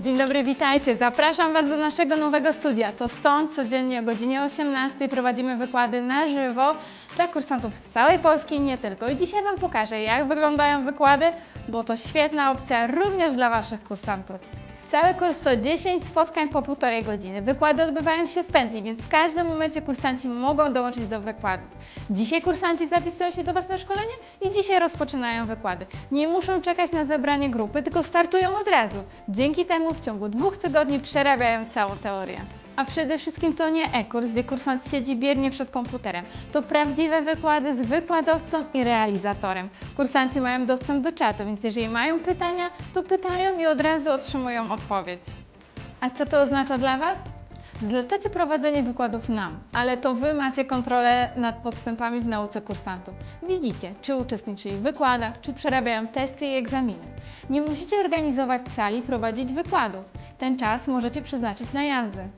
Dzień dobry, witajcie. Zapraszam Was do naszego nowego studia. To stąd codziennie o godzinie 18 prowadzimy wykłady na żywo dla kursantów z całej Polski i nie tylko. I dzisiaj Wam pokażę, jak wyglądają wykłady, bo to świetna opcja również dla Waszych kursantów. Cały kurs to 10 spotkań po półtorej godziny. Wykłady odbywają się w pętli, więc w każdym momencie kursanci mogą dołączyć do wykładu. Dzisiaj kursanci zapisują się do Was na szkolenie i dzisiaj rozpoczynają wykłady. Nie muszą czekać na zebranie grupy, tylko startują od razu. Dzięki temu w ciągu dwóch tygodni przerabiają całą teorię. A przede wszystkim to nie e-kurs, gdzie kursant siedzi biernie przed komputerem. To prawdziwe wykłady z wykładowcą i realizatorem. Kursanci mają dostęp do czatu, więc jeżeli mają pytania, to pytają i od razu otrzymują odpowiedź. A co to oznacza dla Was? Zlecacie prowadzenie wykładów nam, ale to Wy macie kontrolę nad postępami w nauce kursantów. Widzicie, czy uczestniczyli w wykładach, czy przerabiają testy i egzaminy. Nie musicie organizować sali, prowadzić wykładów. Ten czas możecie przeznaczyć na jazdy.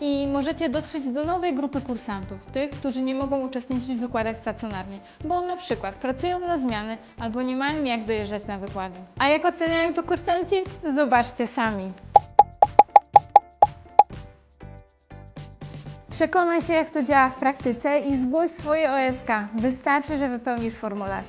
I możecie dotrzeć do nowej grupy kursantów, tych, którzy nie mogą uczestniczyć w wykładach stacjonarnie, bo na przykład pracują na zmiany albo nie mają jak dojeżdżać na wykłady. A jak oceniają to kursanci? Zobaczcie sami. Przekonaj się, jak to działa w praktyce i zgłoś swoje OSK. Wystarczy, że wypełnisz formularz.